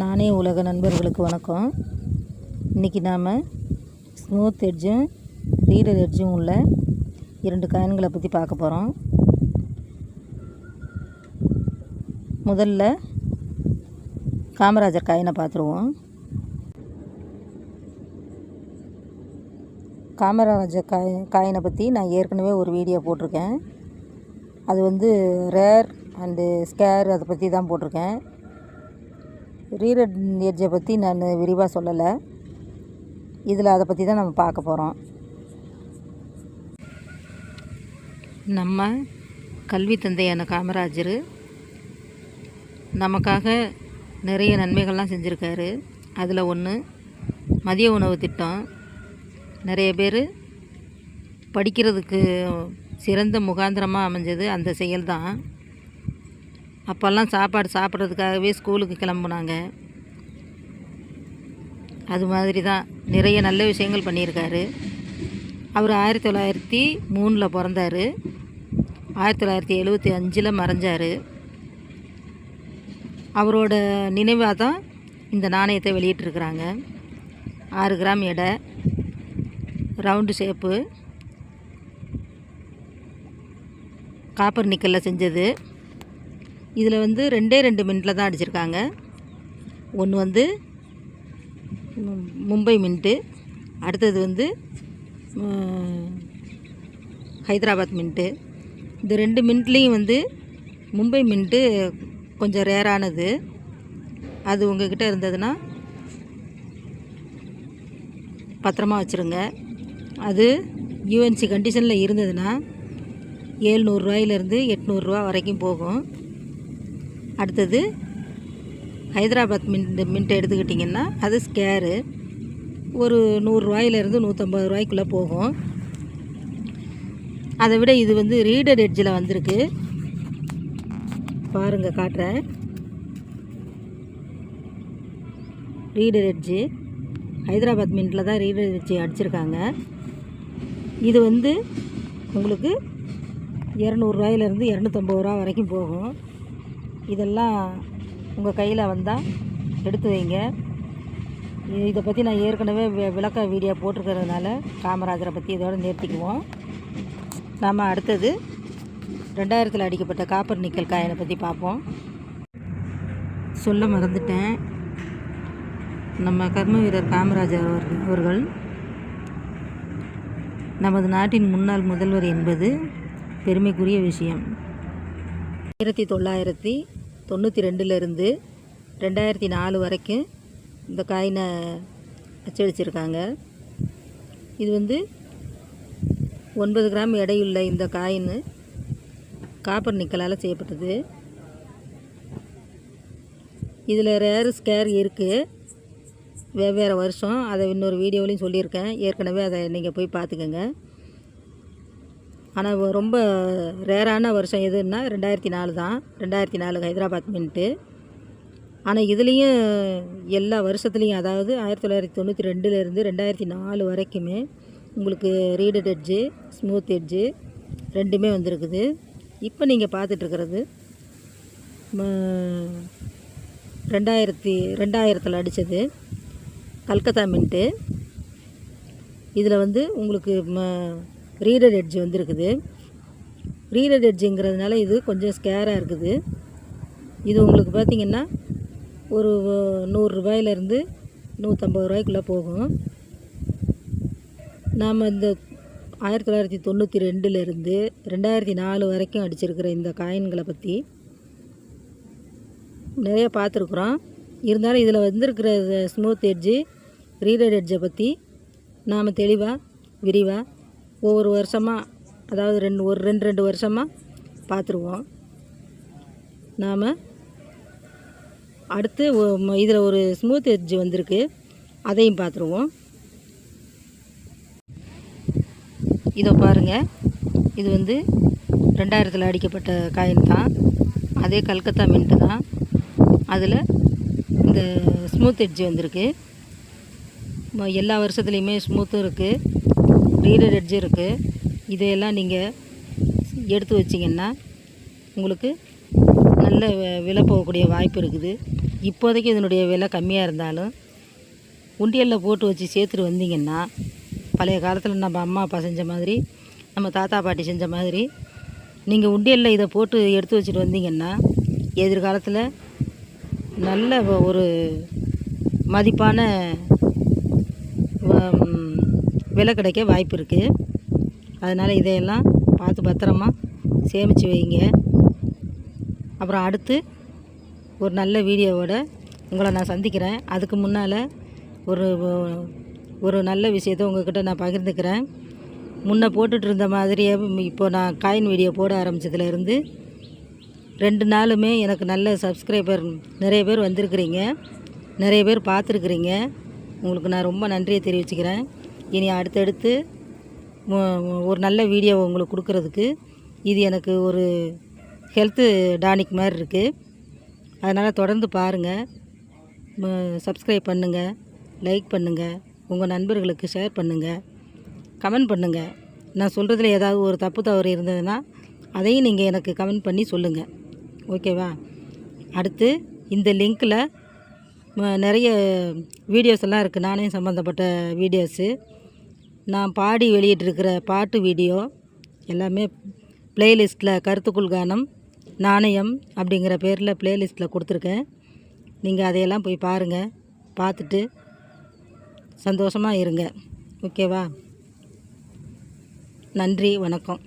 நானே உலக நண்பர்களுக்கு வணக்கம். இன்றைக்கி நாம் ஸ்மூத் எட்ஜும் ரீடர் எட்ஜும் உள்ள இரண்டு காயின்களை பற்றி பார்க்க போகிறோம் முதல்ல காமராஜர் காயினை பார்த்துருவோம். காமராஜர் காய் காயினை பற்றி நான் ஏற்கனவே ஒரு வீடியோ போட்டிருக்கேன். அது வந்து ரேர் அண்டு ஸ்கேர் அதை பற்றி தான் போட்டிருக்கேன். ரீரட் எட்ஜை பற்றி நான் விரிவாக சொல்லலை. இதில் அதை பற்றி தான் நம்ம பார்க்க போகிறோம் நம்ம கல்வி தந்தையான காமராஜர் நமக்காக நிறைய நன்மைகள்லாம் செஞ்சுருக்காரு. அதில் ஒன்று மதிய உணவு திட்டம். நிறைய பேர் படிக்கிறதுக்கு சிறந்த முகாந்திரமாக அமைஞ்சது அந்த செயல்தான். அப்போல்லாம் சாப்பாடு சாப்பிட்றதுக்காகவே ஸ்கூலுக்கு கிளம்புனாங்க. அது மாதிரி தான் நிறைய நல்ல விஷயங்கள் பண்ணியிருக்காரு. அவர் ஆயிரத்தி தொள்ளாயிரத்தி மூணில் பிறந்தார். ஆயிரத்தி தொள்ளாயிரத்தி எழுபத்தி அஞ்சில் மறைஞ்சார். அவரோட நினைவாக தான் இந்த நாணயத்தை வெளியிட்டிருக்கிறாங்க. ஆறு கிராம் எடை ரவுண்டு ஷேப்பு காப்பர் நிக்கலில் செஞ்சது. இதில் வந்து ரெண்டே ரெண்டு மின்ட்டில் தான் அடிச்சிருக்காங்க. ஒன்று வந்து மும்பை மின்ட்டு அடுத்தது வந்து ஹைதராபாத் மின்ட்டு. இந்த ரெண்டு மின்ட்லேயும் வந்து மும்பை மின்ட்டு கொஞ்சம் ரேரானது. அது உங்ககிட்ட இருந்ததுன்னா பத்திரமா வச்சுருங்க. அது யூஎன்சி கண்டிஷனில் இருந்ததுன்னா ஏழ்நூறுரூவாயிலேருந்து எட்நூறுரூவா வரைக்கும் போகும். அடுத்தது ஹைதராபாத் மின்ட் மின்ட் எடுத்துக்கிட்டிங்கன்னா அது ஸ்கேரு. ஒரு நூறுரூவாயிலேருந்து நூற்றம்பது ரூபாய்க்குள்ளே போகும். அதை விட இது வந்து ரீடர் எட்ஜில் வந்திருக்கு. பாருங்கள் காட்டுறேன் ரீடர் எட்ஜு ஹைதராபாத் மின்ட்டில் தான் ரீடர் எட்ஜி அடிச்சிருக்காங்க. இது வந்து உங்களுக்கு இரநூறுவாயிலேருந்து இரநூத்தம்பது ரூபா வரைக்கும் போகும். இதெல்லாம் உங்கள் கையில் வந்தால் எடுத்து வைங்க. இதை பற்றி நான் ஏற்கனவே விளக்க வீடியோ போட்டிருக்கிறதுனால காமராஜரை பற்றி இதோடு நிறுத்திக்குவோம். நாம் அடுத்தது ரெண்டாயிரத்தில் அடிக்கப்பட்ட காப்பர் நிக்கல் காயினை பற்றி பார்ப்போம். சொல்ல மறந்துட்டேன். நம்ம கர்ம வீரர் காமராஜர் அவர்கள் நமது நாட்டின் முன்னாள் முதல்வர் என்பது பெருமைக்குரிய விஷயம். ஆயிரத்தி தொள்ளாயிரத்தி தொண்ணூற்றி ரெண்டுலேருந்து ரெண்டாயிரத்தி நாலு வரைக்கும் இந்த காயினை அச்சடிச்சிருக்காங்க. இது வந்து ஒன்பது கிராம் எடையுள்ள இந்த காயின் காப்பர் நிக்கலால் செய்யப்பட்டது. இதில் ரேர் ஸ்கேர் இருக்குது வெவ்வேறு வருஷம். அதை இன்னொரு வீடியோவிலையும் சொல்லியிருக்கேன். ஏற்கனவே அதை நீங்கள் போய் பார்த்துக்கோங்க. ஆனால் ரொம்ப ரேரான வருஷம் எதுன்னா ரெண்டாயிரத்தி நாலு தான். ரெண்டாயிரத்தி நாலு ஹைதராபாத் மின்ட்டு. ஆனால் இதுலேயும் எல்லா வருஷத்துலேயும் அதாவது ஆயிரத்தி தொள்ளாயிரத்தி தொண்ணூற்றி ரெண்டுலேருந்து ரெண்டாயிரத்தி நாலு வரைக்குமே உங்களுக்கு ரீடட் எட்ஜு ஸ்மூத் எட்ஜு ரெண்டுமே வந்திருக்குது. இப்போ நீங்கள் பார்த்துட்ருக்கிறது ரெண்டாயிரத்தி ரெண்டாயிரத்தில் அடித்தது கல்கத்தா மின்ட்டு. இதில் வந்து உங்களுக்கு ரீடர் எட்ஜ் வந்துருக்குது. ரீடர் எட்ஜுங்கிறதுனால இது கொஞ்சம் ஸ்கேராக இருக்குது. இது உங்களுக்கு பார்த்திங்கன்னா ஒரு நூறுரூபாயிலேருந்து நூற்றம்பது ரூபாய்க்குள்ளே போகும். நாம் இந்த ஆயிரத்தி தொள்ளாயிரத்தி தொண்ணூற்றி ரெண்டுலேருந்து ரெண்டாயிரத்தி நாலு வரைக்கும் அடிச்சிருக்கிற இந்த காயின்களை பற்றி நிறைய பார்த்துருக்குறோம். இருந்தாலும் இதில் வந்திருக்கிற ஸ்மூத் எட்ஜு ரீடர் எட்ஜை பற்றி நாம் தெளிவாக விரிவாக ஒவ்வொரு வருஷமாக அதாவது ரெண்டு ஒரு ரெண்டு ரெண்டு வருஷமாக பார்த்துருவோம் நாம் அடுத்து இதில் ஒரு ஸ்மூத் எட்ஜ் வந்திருக்கு. அதையும் பார்த்துருவோம் இதோ பாருங்கள் இது வந்து ரெண்டாயிரத்தில் அடிக்கப்பட்ட காயின் தான். அதே கல்கத்தா மின்ட்டு தான். அதில் இந்த ஸ்மூத் எட்ஜ் வந்திருக்கு. எல்லா வருஷத்துலேயுமே ஸ்மூத்தும் இருக்குது ரீடர் எட்ஜ் இருக்குது இதையெல்லாம் நீங்கள் எடுத்து வச்சிங்கன்னா உங்களுக்கு நல்ல விலை போகக்கூடிய வாய்ப்பு இருக்குது. இப்போதைக்கு இதனுடைய விலை கம்மியாக இருந்தாலும் உண்டியலில் போட்டு வச்சு சேர்த்துட்டு வந்தீங்கன்னா பழைய காலத்தில் நம்ம அம்மா அப்பா செஞ்ச மாதிரி நம்ம தாத்தா பாட்டி செஞ்ச மாதிரி நீங்கள் உண்டியலில் இதை போட்டு எடுத்து வச்சுட்டு வந்தீங்கன்னா எதிர்காலத்தில் நல்ல ஒரு மதிப்பான வ- விலை கிடைக்க வாய்ப்பு இருக்குது அதனால் இதையெல்லாம் பார்த்து பத்திரமா சேமித்து வைங்க. அப்புறம் அடுத்து ஒரு நல்ல வீடியோவோட உங்களை நான் சந்திக்கிறேன். அதுக்கு முன்னால் ஒரு ஒரு நல்ல விஷயத்த உங்கள்கிட்ட நான் பகிர்ந்துக்கிறேன். முன்னே போட்டுட்டு இருந்த மாதிரியே இப்போ நான் காயின் வீடியோ போட ஆரம்பித்ததுலேருந்து ரெண்டு நாளுமே எனக்கு நல்ல சப்ஸ்கிரைபர் நிறைய பேர் வந்திருக்கிறீங்க. நிறைய பேர் பார்த்துருக்குறீங்க. உங்களுக்கு நான் ரொம்ப நன்றியை தெரிவிச்சுக்கிறேன். இனி அடுத்தடுத்து ஒரு நல்ல வீடியோ உங்களுக்கு கொடுக்கறதுக்கு இது எனக்கு ஒரு ஹெல்த்து டானிக் மாதிரி இருக்குது அதனால் தொடர்ந்து பாருங்கள் சப்ஸ்கிரைப் பண்ணுங்கள் லைக் பண்ணுங்கள் உங்கள் நண்பர்களுக்கு ஷேர் பண்ணுங்கள் கமெண்ட் பண்ணுங்கள் நான் சொல்கிறதுல ஏதாவது ஒரு தப்பு தவறு இருந்ததுன்னா அதையும் நீங்கள் எனக்கு கமெண்ட் பண்ணி சொல்லுங்கள் ஓகேவா அடுத்து இந்த லிங்க்கில் நிறைய வீடியோஸ் எல்லாம் இருக்குது நானே சம்மந்தப்பட்ட வீடியோஸு நான் பாடி வெளியிட்டிருக்கிற பாட்டு வீடியோ எல்லாமே ப்ளேலிஸ்ட்டில் கருத்துக்குள் கானம் நாணயம் அப்படிங்கிற பேரில் ப்ளேலிஸ்ட்டில் கொடுத்துருக்கேன். நீங்கள் அதையெல்லாம் போய் பாருங்கள் பார்த்துட்டு சந்தோஷமாக இருங்க. ஓகேவா? நன்றி வணக்கம்.